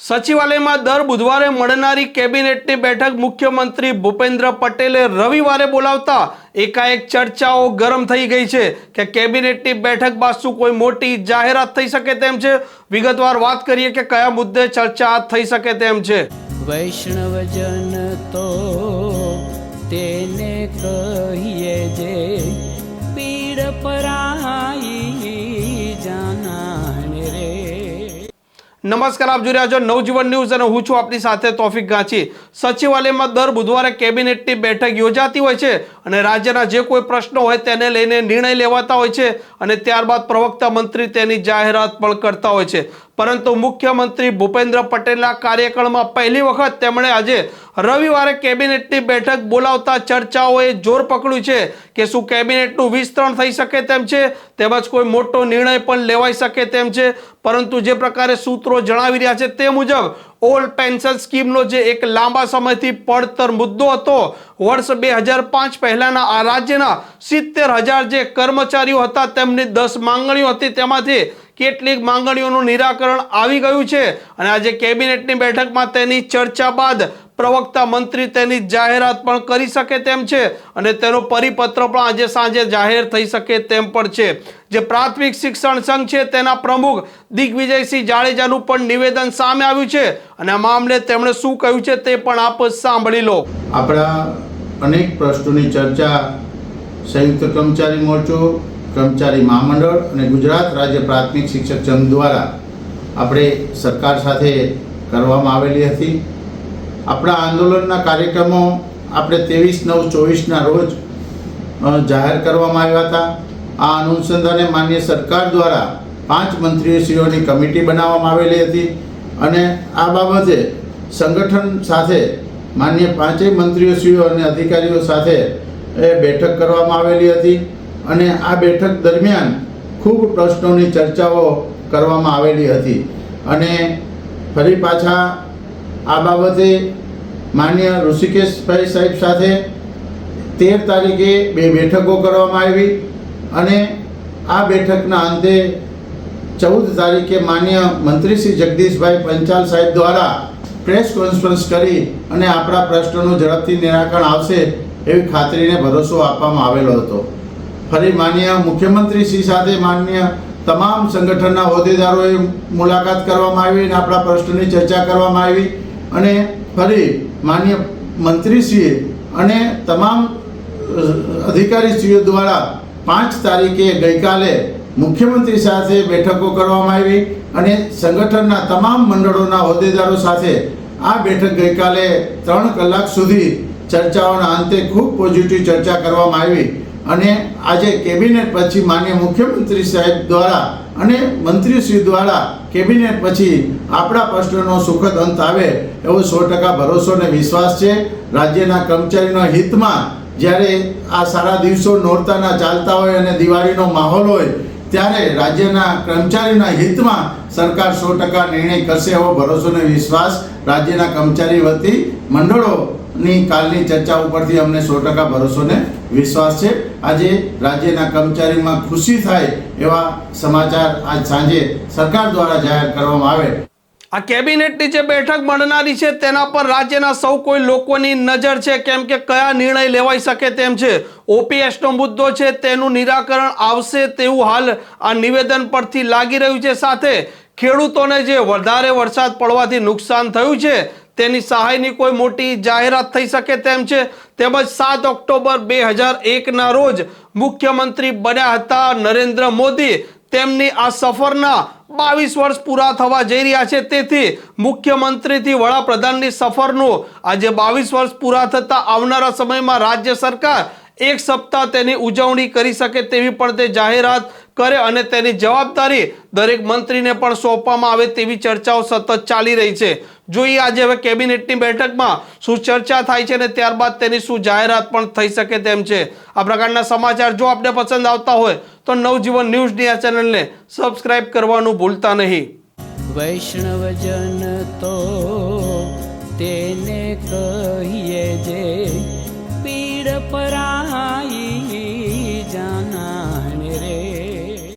સચિવાલયમાં દર બુધવારે મળનારી કેબિનેટની બેઠક મુખ્યમંત્રી ભૂપેન્દ્ર પટેલે રવિવારે બોલાવતા એકાએક ચર્ચાઓ ગરમ થઈ ગઈ છે કે કેબિનેટની બેઠક બાદ કોઈ મોટી જાહેરાત થઈ શકે તેમ છે? વિગતવાર વાત કરીએ કે કયા મુદ્દે ચર્ચા થઈ શકે તેમ છે? વૈષ્ણવજન તો તેને કહીએ જે પીડ પરાઈ નમસ્કાર, આપ જોઈ રહ્યા છો નવજીવન ન્યૂઝ અને હું છું આપની સાથે તોફિક ગાંચી. સચિવાલયમાં દર બુધવારે કેબિનેટની બેઠક યોજાતી હોય છે અને રાજ્યના જે કોઈ પ્રશ્નો હોય તેને લઈને નિર્ણય લેવાતા હોય છે અને ત્યારબાદ પ્રવક્તા મંત્રી તેની જાહેરાત પણ કરતા હોય છે. પરંતુ મુખ્યમંત્રી ભૂપેન્દ્ર પટેલના કાર્યક્રમમાં પહેલી વખત તેમણે આજે રવિવારે કેબિનેટની બેઠક બોલાવતા ચર્ચાઓએ જોર પકડ્યું છે કે શું કેબિનેટનું વિસ્તરણ થઈ શકે તેમ છે, તેમજ કોઈ મોટો નિર્ણય પણ લેવાઈ શકે તેમ છે. પરંતુ જે પ્રકારે સૂત્રો જણાવી રહ્યા છે તે મુજબ ઓલ્ડ પેન્શન સ્કીમનો જે એક લાંબા સમયથી પડતર મુદ્દો હતો, વર્ષ બે હજાર પાંચ પહેલાના આ રાજ્યના સિત્તેર હજાર જે કર્મચારીઓ હતા તેમની દસ માંગણીઓ હતી, તેમાંથી કેટલીક માંગણીઓનું નિરાકરણ આવી ગયું છે. અને આજે કેબિનેટની બેઠકમાં તેની ચર્ચા બાદ પ્રવક્તા મંત્રી તેની જાહેરાત પણ કરી શકે તેમ છે અને તેનો પરિપત્ર પણ આજે સાંજે જાહેર થઈ શકે તેમ પણ છે. જે પ્રાથમિક શિક્ષણ સંઘ છે તેના પ્રમુખ દિગ્વિજયસિંહ જાડેજાનું પણ નિવેદન સામે આવ્યું છે અને આ મામલે તેમણે શું કહ્યું છે તે પણ આપ સાંભળી લો. આપણા અનેક પ્રશ્નોની ચર્ચા સંયુક્ત કર્મચારી મોરચો, કર્મચારી મહામંડળ અને ગુજરાત રાજ્ય પ્રાથમિક શિક્ષક સંઘ દ્વારા આપણે સરકાર સાથે કરવામાં આવેલી હતી. આપણા આંદોલનના કાર્યક્રમો આપણે ત્રેવીસ નવ ચોવીસના રોજ જાહેર કરવામાં આવ્યા હતા. આ અનુસંધાને માન્ય સરકાર દ્વારા પાંચ મંત્રીશ્રીઓની કમિટી બનાવવામાં આવેલી હતી અને આ બાબતે સંગઠન સાથે માન્ય પાંચેય મંત્રીઓશ્રીઓ અને અધિકારીઓ સાથે એ બેઠક કરવામાં આવેલી હતી અને આ બેઠક દરમિયાન ખૂબ પ્રશ્નોની ચર્ચાઓ કરવામાં આવેલી હતી. અને ફરી પાછા આ બાબતે માન્ય ઋષિકેશભાઈ સાહેબ સાથે તેર તારીખે બે બેઠકો કરવામાં આવી અને આ બેઠકના અંતે ચૌદ તારીખે માન્ય મંત્રી શ્રી જગદીશભાઈ પંચાલ સાહેબ દ્વારા પ્રેસ કોન્ફરન્સ કરી અને આપણા પ્રશ્નોનું ઝડપથી નિરાકરણ આવશે એવી ખાતરીને ભરોસો આપવામાં આવેલો હતો. ફરી માન્ય મુખ્યમંત્રી શ્રી સાથે માન્ય તમામ સંગઠનના હોદ્દેદારોએ મુલાકાત કરવામાં આવી અને આપણા પ્રશ્નોની ચર્ચા કરવામાં આવી. અને ફરી માન્ય મંત્રીશ્રીએ અને તમામ અધિકારીશ્રીઓ દ્વારા પાંચ તારીખે ગઈકાલે મુખ્યમંત્રી સાથે બેઠકો કરવામાં આવી અને સંગઠનના તમામ મંડળોના હોદ્દેદારો સાથે આ બેઠક ગઈકાલે ત્રણ કલાક સુધી ચર્ચાઓના અંતે ખૂબ પોઝિટિવ ચર્ચા કરવામાં આવી અને આજે કેબિનેટ પછી માન્ય મુખ્યમંત્રી સાહેબ દ્વારા અને મંત્રીશ્રી દ્વારા કેબિનેટ પછી આપણા પ્રશ્નનો સુખદ અંત આવે એવો સો ટકા ભરોસો અને વિશ્વાસ છે. રાજ્યના કર્મચારીના હિતમાં જ્યારે આ સારા દિવસો નોરતાના ચાલતા હોય અને દિવાળીનો માહોલ હોય, ત્યારે રાજ્યના કર્મચારીના હિતમાં સરકાર સો ટકા નિર્ણય કરશે એવો ભરોસો અને વિશ્વાસ રાજ્યના કર્મચારી વતી મંડળોની કાલની ચર્ચા ઉપરથી અમને સો ટકા ભરોસો ને વિશ્વાસ છે. આજે રાજ્યના કર્મચારીમાં ખુશી થાય એવા સમાચાર આજ સાંજે સરકાર દ્વારા જાહેર કરવામાં આવે. આ કેબિનેટની જે બેઠક મળનારી છે, તેના પર રાજ્યના સૌ કોઈ લોકોની નજર છે, કેમ કે કયા નિર્ણય લેવાઈ શકે તેમ છે. ઓપીએસનો મુદ્દો છે, તેનું નિરાકરણ આવશે તેવું હાલ આ નિવેદન પરથી લાગી રહ્યું છે. સાથે ખેડૂતોને જે વધારે વરસાદ પડવાથી નુકસાન થયું છે તેની સહાયની કોઈ મોટી જાહેરાત થઈ શકે તેમ છે. તેમજ સાત ઓક્ટોબર બે હજાર એકના રોજ મુખ્યમંત્રી બન્યા હતા નરેન્દ્ર મોદી. તેમની આ સફરના બાવીસ વર્ષ પૂરા થવા જઈ રહ્યા છે. તેથી મુખ્યમંત્રીથી વડાપ્રધાનની સફરનું આજે બાવીસ વર્ષ પૂરા થતા આવનારા સમયમાં રાજ્ય સરકાર એક સપ્તાહ તેની ઉજવણી કરી શકે તેવી પણ તે જાહેરાત કરે અને તેની જવાબદારી દરેક મંત્રીને પણ સોંપવામાં આવે તેવી ચર્ચાઓ સતત ચાલી રહી છે. જોઈએ આજે હવે કેબિનેટની બેઠકમાં શું ચર્ચા થાય છે અને ત્યારબાદ તેની શું જાહેરાત પણ થઈ શકે તેમ છે. આ પ્રકારના સમાચાર જો આપને પસંદ આવતા હોય તો નવજીવન ન્યૂઝની આ ચેનલને સબસ્ક્રાઇબ કરવાનું ભૂલતા નહીં. વૈષ્ણવજન તો તેને કહીએ જે